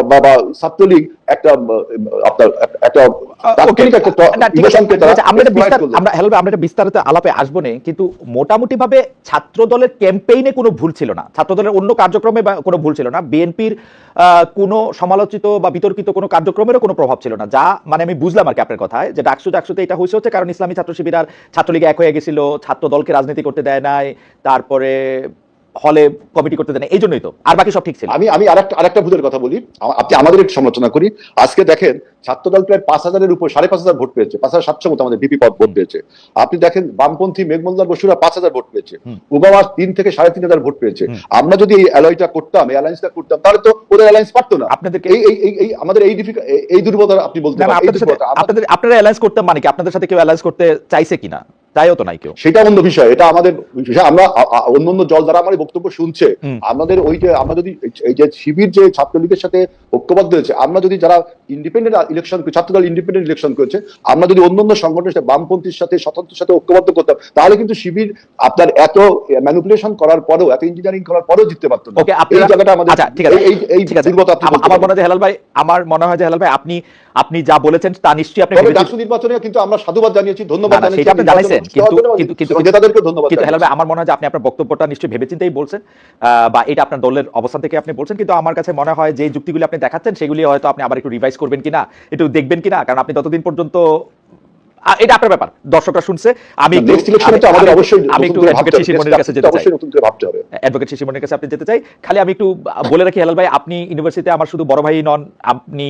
বা ছাত্রলীগ একটা আপনার একটা- একটা তাৎক্ষণিক একটা না, ঠিক আছে, ইমোশনকে তারা আমরা এটা exploit বিস্তার- করল। আমরা hello আমরা এটা বিস্তারিত আলাপে আসব না কিন্তু মোটামুটি ভাবে ছাত্র দলের ক্যাম্পেইনে কোনো ভুল ছিল না। ছাত্র দলের অন্য কার্যক্রমে বা কোনো ভুল ছিল না। বিএনপির কোনো সমালোচিত বা বিতর্কিত কোনো কার্যক্রমেরও কোনো প্রভাব ছিল না। যা মানে আমি বুঝলাম আর কি আপনার কথায় যে ডাকসু ডাকসুতে এটা হয়েছে হচ্ছে কারণ ইসলামী ছাত্র শিবির আর ছাত্রলীগ এক হয়ে গেছিল ছাত্র দলকে রাজনীতি করতে দেয় নাই তারপরে হলে কমিটি করতে দেয় না এই জন্যই তো। আর বাকি সব ঠিক ছিল। আমি আমি আরেকটা আরেকটা ভুলের কথা বলি। আপনি আমাদের একটু সমালোচনা করি। আজকে দেখেন ছাত্রদল প্রায় পাঁচ হাজারের উপর সাড়ে পাঁচ হাজার ভোট পেয়েছে পাঁচ হাজার সাতশো মতো আমাদের বিপি পদ ভোট পেয়েছে। আপনি দেখেন বামপন্থী মেঘমল্লার বসুরা পাঁচ হাজার ভোট পেয়েছে। ওবামা তিন থেকে সাড়ে তিন হাজার ভোট পেয়েছে। আমরা যদি এই অ্যালাইটা করতাম এই অ্যালায়েন্সটা করতাম তাহলে তো ওদের অ্যালায়েন্স পারতো না। আপনাদেরকে এই এই এই- এই আমাদের এই এই- দুর্বলতা আপনি বলতে আপনাদের আপনাদের আপনারা অ্যালায়েন্স করতে মানে কি? আপনাদের সাথে কেউ অ্যালায়েন্স করতে চাইছে কিনা? তাইও তো নাই কেউ। সেটা অন্য বিষয় এটা আমাদের আমরা অন্য অন্য জল দ্বারা আমার বক্তব্য শুনছে। আমাদের ওই যে আমরা যদি এই যে শিবির যে ছাত্রলীগের সাথে ঐক্যবদ্ধ হয়েছে আমরা যদি যারা independent election Chhatra Dal independent election করেছে আমরা যদি অন্য অন্য সংগঠনের সাথে বামপন্থীর সাথে স্বতন্ত্রের সাথে ঐক্যবদ্ধ করতাম তাহলে কিন্তু শিবির আপনার এত ম্যানিপুলেশন করার পরেও এত ইঞ্জিনিয়ারিং করার পরেও জিততে পারতো না। ওকে এই জায়গাটা আমাদের আচ্ছা ঠিক আছে। এই- এই দুর্বলতা আমার-। মনে হয় যে হেলাল ভাই আমার মনে হয় যে হেলাল ভাই আপনি আপনি যা বলেছেন তা নিশ্চয়ই আপনি নির্বাচনে কিন্তু আমরা সাধুবাদ জানিয়েছি ধন্যবাদ জানিয়েছি আপনি জানাইছেন, কিন্তু- হেলাল ভাই আমার মনে হয় যে আপনি আপনার বক্তব্যটা নিশ্চয়ই ভেবেচিন্তেই বলছেন আহ, বা এটা আপনার দলের অবস্থান থেকে আপনি বলছেন কিন্তু আমার কাছে মনে হয় যে যুক্তিগুলি আপনি দেখাচ্ছেন সেগুলি হয়তো আপনি আবার একটু রিভাইজ করবেন কিনা একটু দেখবেন কিনা কারণ আপনি ততদিন পর্যন্ত এটা আপনার ব্যাপার। দর্শকরা শুনছে আমি আমাদের অবশ্যই আমি একটু অ্যাডভোকেট ভাবতে হবে। শিশির মনির কাছে যেতে চাই। নতুন করে ভাবতে হবে। অ্যাডভোকেট শিশিমনের কাছে আপনি যেতে চাই। খালি আমি একটু বলে রাখি হেলাল ভাই আপনি ইউনিভার্সিটিতে আমার শুধু বড় ভাই নন আপনি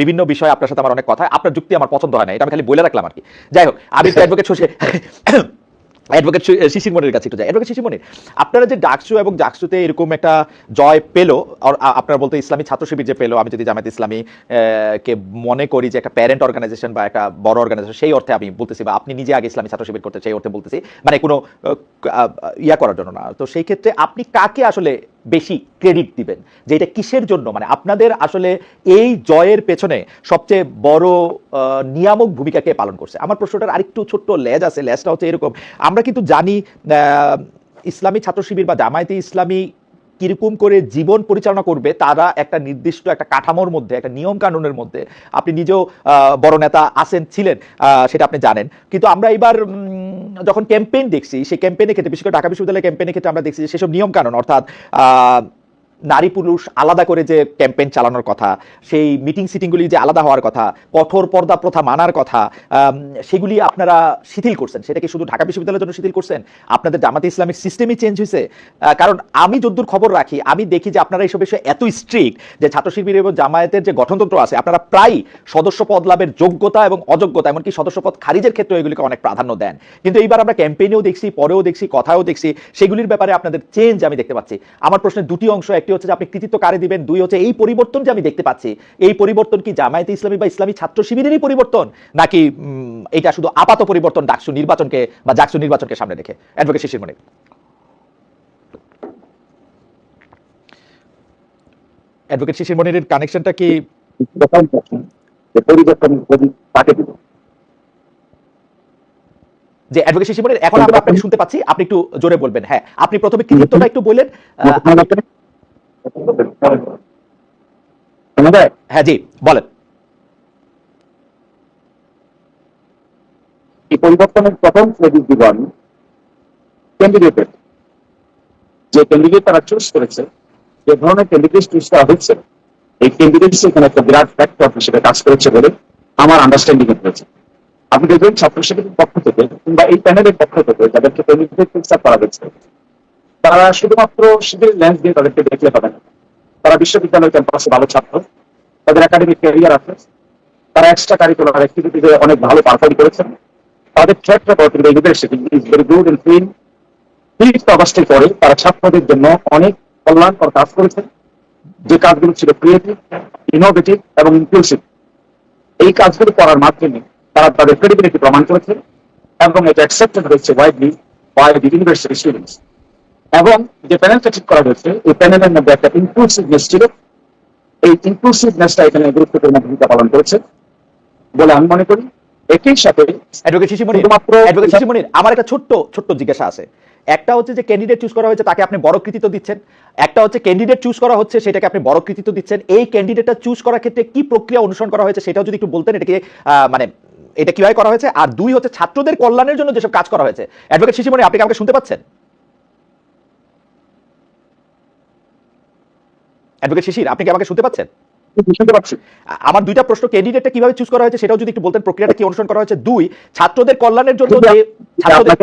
বিভিন্ন বিষয়ে আপনার সাথে আমার অনেক কথা। আপনার যুক্তি আমার পছন্দ হয় না এটা আমি খালি বলে রাখলাম আর কি। যাই হোক আমি অ্যাডভোকেট শশী অ্যাডভোকেট শিশির মনির কাছে একটু যাই। অ্যাডভোকেট শিশির মনির আপনারা যে ডাকসু এবং ডাকসুতে এরকম একটা জয় পেল আপনারা বলতে ইসলামী ছাত্র শিবির যে পেল, আমি যদি জামায়াত ইসলামী কে মনে করি যে একটা প্যারেন্ট অর্গানাইজেশন বা একটা বড় অর্গানাইজেশন সেই অর্থে আমি বলতেছি বা আপনি নিজে আগে ইসলামী ছাত্র শিবির করতে সেই অর্থে বলতেছি। মানে কোনো ইয়া করার জন্য না। তো সেই ক্ষেত্রে আপনি কাকে আসলে বেশি ক্রেডিট দিবেন, যে এটা কিসের জন্য? মানে আপনাদের আসলে এই জয়ের পেছনে সবচেয়ে বড় নিয়ামক ভূমিকাকে পালন করছে? আমার প্রশ্নটার আরেকটু ছোট্ট লেজ আছে, লেজটা হচ্ছে এরকম। আমরা কিন্তু জানি ইসলামী ছাত্র শিবির বা জামায়াতে ইসলামী কীরকম করে জীবন পরিচালনা করবে, তারা একটা নির্দিষ্ট একটা কাঠামোর মধ্যে, একটা নিয়ম কানুনের মধ্যে, আপনি নিজেও বড় নেতা আসেন, ছিলেন সেটা আপনি জানেন। কিন্তু আমরা এবার যখন ক্যাম্পেইন দেখছি, সেই ক্যাম্পেইনের ক্ষেত্রে, বিশেষ করে ঢাকা বিশ্ববিদ্যালয়ের ক্যাম্পেইনের ক্ষেত্রে আমরা দেখছি যে সেসব নিয়ম কানুন অর্থাৎ নারী পুরুষ আলাদা করে যে ক্যাম্পেইন চালানোর কথা, সেই মিটিং সিটিংগুলি যে আলাদা হওয়ার কথা, কঠোর পর্দা প্রথা মানার কথা সেগুলি আপনারা শিথিল করছেন। সেটা কি শুধু ঢাকা বিশ্ববিদ্যালয়ের জন্য শিথিল করছেন? আপনাদের জামাতে ইসলামিক সিস্টেমই চেঞ্জ হয়েছে? কারণ আমি যদ্দূর খবর রাখি, আমি দেখি যে আপনারা এইসব বিষয়ে এত স্ট্রিক্ট যে ছাত্র শিবির এবং জামায়াতের যে গঠনতন্ত্র আছে, আপনারা প্রায় সদস্য পদ লাভের যোগ্যতা এবং অযোগ্যতা, এমনকি সদস্য পদ খারিজের ক্ষেত্রে এগুলিকে অনেক প্রাধান্য দেন। কিন্তু এইবার আমরা ক্যাম্পেইনেও দেখছি, পরেও দেখছি, কথাও দেখছি, সেগুলির ব্যাপারে আপনাদের চেঞ্জ আমি দেখতে পাচ্ছি। আমার প্রশ্নের দুটি অংশ, একটি হচ্ছে যে আপনি কৃতিত্ব কারে দিবেন দুই হচ্ছে এই পরিবর্তন যে আমি দেখতে পাচ্ছি এই পরিবর্তন কি জামায়াতে ইসলামী বা ইসলামী ছাত্র শিবিরেরই পরিবর্তন নাকি এটা শুধু আপাত পরিবর্তন ডাকসু নির্বাচনকে বা জাকসু নির্বাচনকে সামনে রেখে? অ্যাডভোকেট শিশির মনির অ্যাডভোকেট শিশির মনিরের কানেকশনটা কি? যে পরিবর্তন যে অ্যাডভোকেট শিশির মনির এখন আমরা আপনাকে শুনতে পাচ্ছি আপনি একটু জোরে বলবেন হ্যাঁ আপনি প্রথমে কৃতিত্বটা একটু বললেন হ্যাঁ জি, বলেন। পরিবর্তনের প্রথম আমি ক্যান্ডিডেটের যে ক্যান্ডিডেট তারা চুজ করেছে, যে ধরনের ক্যান্ডিডেট চুজ করা হচ্ছে এই এখানে একটা বিরাট ফ্যাক্টর হিসেবে কাজ করেছে বলে আমার আন্ডারস্ট্যান্ডিং হয়েছে আপনি দেখবেন ছাত্র শিবিরের পক্ষ থেকে কিংবা এই প্যানেলের পক্ষ থেকে যাদেরকে ক্যান্ডিডেট ফিক্সার করা হয়েছে তারা শুধুমাত্র শিবিরের লেন্স দিয়ে তাদেরকে দেখলে পাবে না। তারা বিশ্ববিদ্যালয় ক্যাম্পাসে ভালো ছাত্র। তাদের একাডেমিক ক্যারিয়ার আছে। তারা এক্সট্রা কারিকুলার অ্যাক্টিভিটিতে অনেক ভালো পারফর্ম করেছেন। তাদের track record in university is very good and clean fifth অগস্টের পরে তারা ছাত্রদের জন্য অনেক কল্যাণকর কাজ করেছেন। যে কাজগুলো ছিল ক্রিয়েটিভ ইনোভেটিভ এবং ইনক্লুসিভ এই কাজগুলো করার মাধ্যমে তারা তাদের ক্রেডিবিলিটি প্রমাণ করেছে এবং এটা অ্যাকসেপ্টেড হয়েছে widely by the university students এবং যে প্যানেলটা ঠিক করা হয়েছে এই প্যানেলের মধ্যে একটা ইনক্লুসিভনেস ছিল। এই ইনক্লুসিভনেসটা এখানে গুরুত্বপূর্ণ ভূমিকা পালন করেছে বলে আমি মনে করি। একই সাথে অ্যাডভোকেট অ্যাডভোকেট আমার একটা ছোট্ট ছোট্ট জিজ্ঞাসা আছে। একটা হচ্ছে যে ক্যান্ডিডেট চুজ করা হয়েছে তাকে আপনি বড় কৃতিত্ব দিচ্ছেন। একটা হচ্ছে ক্যান্ডিডেট চুজ করা হচ্ছে সেটাকে আপনি বড় কৃতিত্ব দিচ্ছেন। এই ক্যান্ডিডেটটা চুজ করার ক্ষেত্রে কি প্রক্রিয়া অনুসরণ করা হয়েছে সেটাও যদি একটু বলতেন এটাকে মানে এটা কীভাবে করা হয়েছে। আর দুই হচ্ছে ছাত্রদের কল্যাণের জন্য যেসব কাজ করা হয়েছে। অ্যাডভোকেট শিশিমণি আপনি আমাকে শুনতে পাচ্ছেন? অ্যাডভোকেট শিশির আপনি কি আমাকে শুনতে পাচ্ছেন? শুনতে পাচ্ছি। আমার দুইটা প্রশ্ন ক্যান্ডিডেটটা কীভাবে চুজ করা হয়েছে সেটাও যদি একটু বলতেন প্রক্রিয়াটা কি অনুসরণ করা হয়েছে? দুই ছাত্রদের কল্যাণের জন্য যে ছাত্রদের।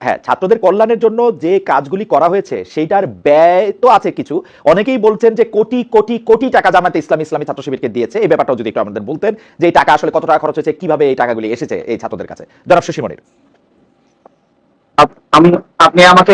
হ্যাঁ ছাত্রদের কল্যাণের জন্য যে কাজগুলি করা হয়েছে সেইটার ব্যয় তো আছে কিছু। অনেকেই বলছেন যে কোটি কোটি কোটি টাকা জামাতে ইসলাম ইসলামী ছাত্র শিবিরকে দিয়েছে। এই ব্যাপারটাও যদি একটু আমাদের বলতেন যে এই টাকা আসলে কত টাকা খরচ হয়েছে কীভাবে এই টাকাগুলি এসেছে এই ছাত্রদের কাছে। জনাব শশীমণির আপ- আপনি আমাকে